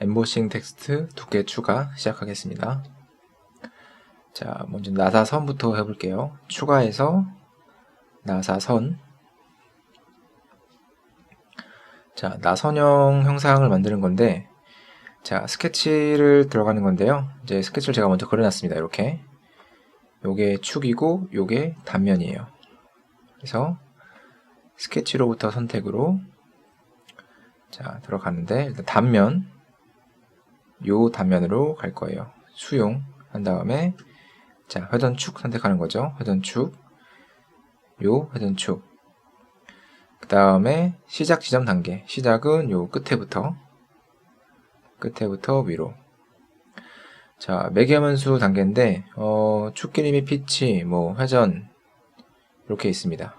엠보싱 텍스트 두께 추가 시작하겠습니다. 자, 먼저 나사선부터 해볼게요. 추가해서 나사선. 자, 나선형 형상을 만드는 건데, 자, 스케치를 들어가는 건데요. 이제 스케치를 제가 먼저 그려놨습니다. 이렇게. 요게 축이고, 요게 단면이에요. 그래서 스케치로부터 선택으로 자, 들어가는데, 일단 단면, 요 단면으로 갈 거예요. 수용 한 다음에 자 회전축 선택하는 거죠. 회전축 요 회전축 그 다음에 시작 지점 단계 시작은 요 끝에부터 끝에부터 위로 자 매개면수 단계인데 어, 축 길이 및 피치 뭐 회전 이렇게 있습니다.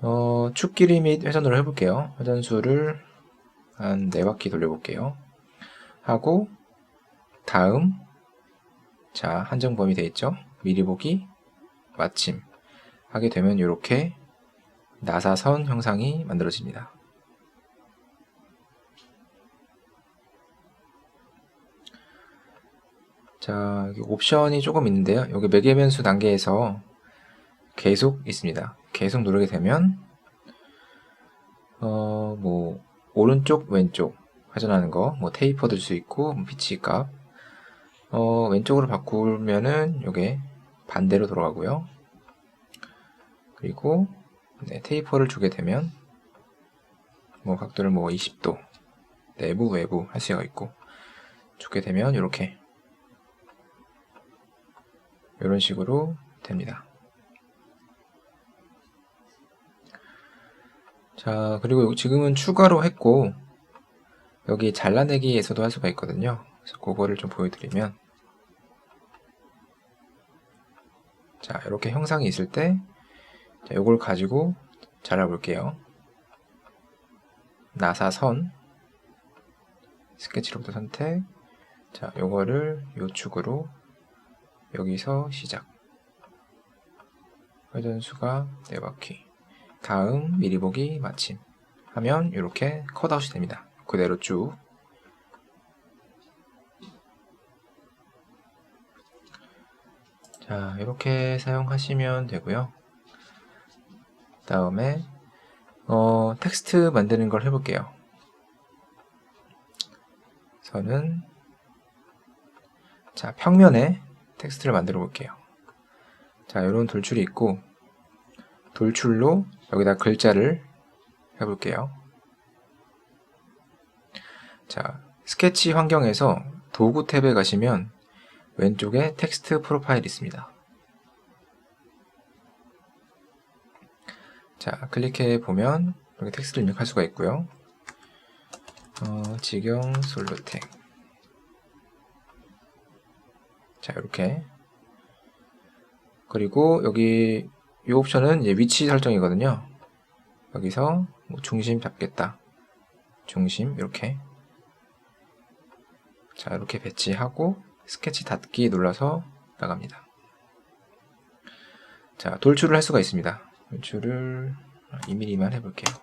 어, 축 길이 및 회전으로 해볼게요. 회전수를 한 4바퀴 돌려볼게요. 하고 다음 자 한정 범위 되어 있죠? 미리 보기 마침. 하게 되면 이렇게 나사선 형상이 만들어집니다. 자 옵션이 조금 있는데요. 여기 매개 변수 단계에서 계속 있습니다. 계속 누르게 되면 어 뭐 오른쪽 왼쪽 회전하는 거, 뭐 테이퍼 들 수 있고, 뭐 피치 값. 어, 왼쪽으로 바꾸면은 요게 반대로 돌아가고요. 그리고 네, 테이퍼를 주게 되면 뭐 각도를 뭐 20도 내부 외부 할 수가 있고 주게 되면 이렇게 이런 식으로 됩니다. 자 그리고 지금은 추가로 했고 여기 잘라내기에서도 할 수가 있거든요. 그래서 그거를 좀 보여드리면 자 이렇게 형상이 있을 때 자, 이걸 가지고 잘라볼게요. 나사선 스케치로부터 선택 자 요거를 요축으로 여기서 시작 회전수가 4바퀴 다음 미리 보기 마침 하면 이렇게 컷아웃이 됩니다. 그대로 쭉 자, 이렇게 사용하시면 되고요. 다음에 어, 텍스트 만드는 걸 해볼게요. 저는 자 평면에 텍스트를 만들어 볼게요. 자, 이런 돌출이 있고 돌출로 여기다 글자를 해볼게요. 자, 스케치 환경에서 도구 탭에 가시면 왼쪽에 텍스트 프로파일 있습니다. 자, 클릭해 보면 여기 텍스트를 입력할 수가 있고요. 어, 직영 솔로텍. 자, 이렇게. 그리고 여기 이 옵션은 위치 설정이거든요. 여기서 뭐 중심 잡겠다. 중심 이렇게 자 이렇게 배치하고 스케치 닫기 눌러서 나갑니다. 자 돌출을 할 수가 있습니다. 돌출을 2mm만 해볼게요.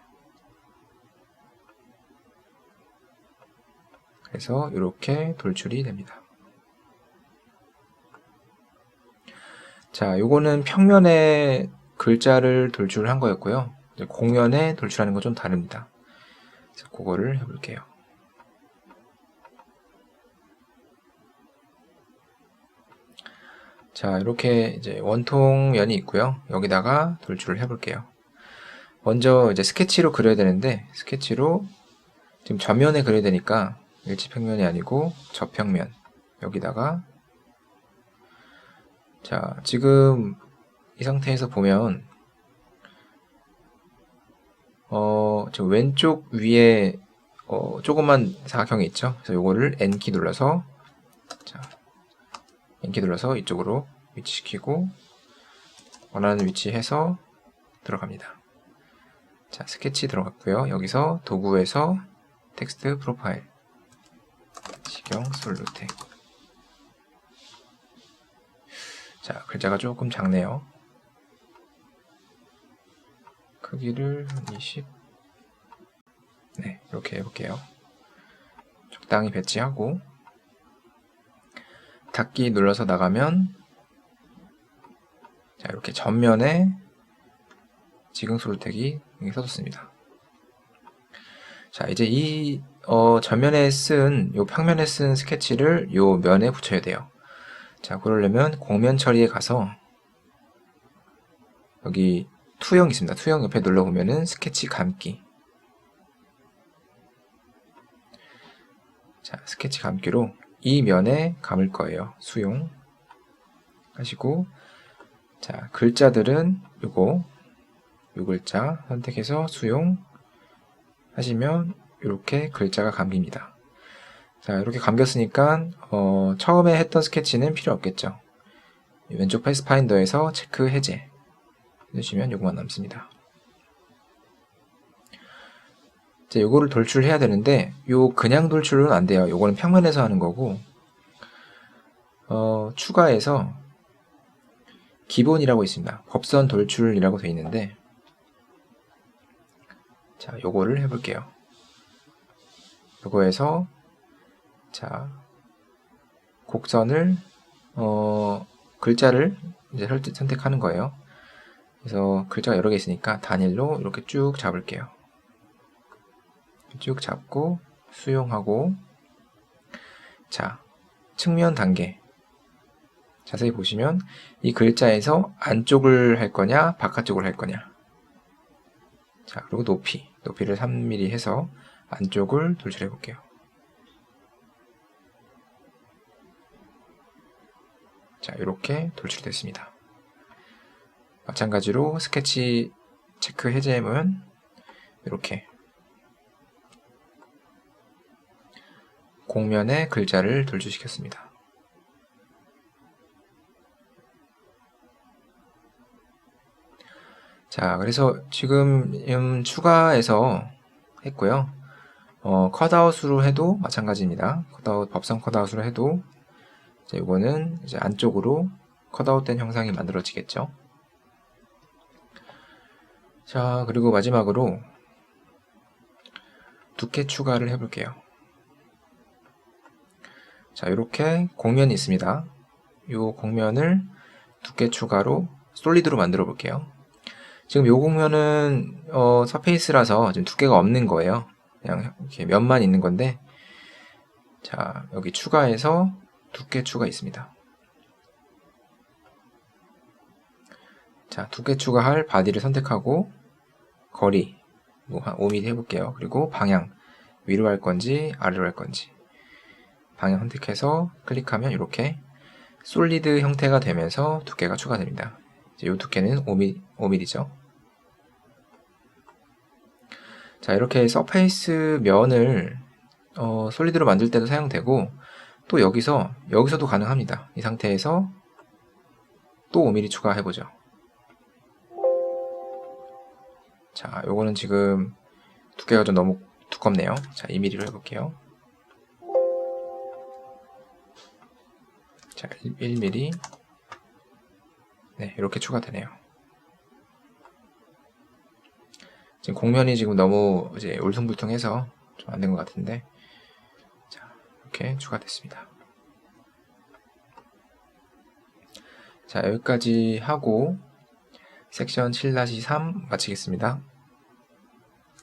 그래서 이렇게 돌출이 됩니다. 자, 요거는 평면에 글자를 돌출한 거였고요. 공면에 돌출하는 건 좀 다릅니다. 그래서 그거를 해볼게요. 자, 이렇게 이제 원통 면이 있고요. 여기다가 돌출을 해볼게요. 먼저 이제 스케치로 그려야 되는데, 스케치로 지금 전면에 그려야 되니까 일치평면이 아니고 저평면. 여기다가 자, 지금 이 상태에서 보면 어, 저 왼쪽 위에 어, 조그만 사각형이 있죠. 그래서 요거를 N키 눌러서 자, N키 눌러서 이쪽으로 위치시키고 원하는 위치해서 들어갑니다. 자, 스케치 들어갔고요. 여기서 도구에서 텍스트 프로파일 시경 솔루텍 자, 글자가 조금 작네요. 크기를 20 네, 이렇게 해볼게요. 적당히 배치하고 닫기 눌러서 나가면 자 이렇게 전면에 지금 솔텍이 써졌습니다. 자 이제 이 어, 전면에 쓴 요 평면에 쓴 스케치를 요 면에 붙여야 돼요. 자 그러려면 공면 처리에 가서 여기 투영 있습니다. 투영 옆에 눌러보면은 스케치 감기 자 스케치 감기로 이 면에 감을 거예요. 수용 하시고 자 글자들은 요거 요 글자 선택해서 수용 하시면 이렇게 글자가 감깁니다. 자 이렇게 감겼으니까 어, 처음에 했던 스케치는 필요 없겠죠. 왼쪽 패스파인더에서 체크 해제 해주시면 요거만 남습니다. 이제 요거를 돌출해야 되는데 요 그냥 돌출은 안 돼요. 요거는 평면에서 하는 거고 어, 추가해서 기본이라고 있습니다. 법선 돌출이라고 되어 있는데 자 요거를 해 볼게요. 요거에서 자 곡선을 어, 글자를 이제 선택하는 거예요. 그래서 글자가 여러 개 있으니까 단일로 이렇게 쭉 잡을게요. 쭉 잡고 수용하고 자 측면 단계. 자세히 보시면 이 글자에서 안쪽을 할 거냐 바깥쪽을 할 거냐. 자 그리고 높이. 높이를 3mm 해서 안쪽을 돌출해 볼게요. 자 이렇게 돌출이 됐습니다. 마찬가지로 스케치 체크 해제하면 이렇게 공면에 글자를 돌출시켰습니다. 자, 그래서 지금 음, 추가해서 했고요. 어, 컷아웃으로 해도 마찬가지입니다. 컷아웃, 법상 컷아웃으로 해도 이제 이거는 이제 안쪽으로 컷아웃된 형상이 만들어지겠죠. 자, 그리고 마지막으로 두께 추가를 해볼게요. 자, 이렇게 공면이 있습니다. 이 공면을 두께 추가로 솔리드로 만들어 볼게요. 지금 이 공면은 어, 서페이스라서 지금 두께가 없는 거예요. 그냥 이렇게 면만 있는 건데 자 여기 추가해서 두께 추가 있습니다. 자 두께 추가할 바디를 선택하고 거리 뭐 한 5mm 해볼게요. 그리고 방향 위로 할 건지 아래로 할 건지 방향 선택해서 클릭하면 이렇게 솔리드 형태가 되면서 두께가 추가됩니다. 이 두께는 5mm, 5mm죠. 자 이렇게 서페이스 면을 어, 솔리드로 만들 때도 사용되고 또 여기서 여기서도 가능합니다. 이 상태에서 또 5mm 추가해보죠. 자 요거는 지금 두께가 좀 너무 두껍네요. 자 2mm로 해볼게요. 자, 1mm. 네, 이렇게 추가되네요. 지금 공면이 지금 너무 이제 울퉁불퉁해서 좀 안 된 것 같은데. 자, 이렇게 추가됐습니다. 자, 여기까지 하고 섹션 7-3 마치겠습니다.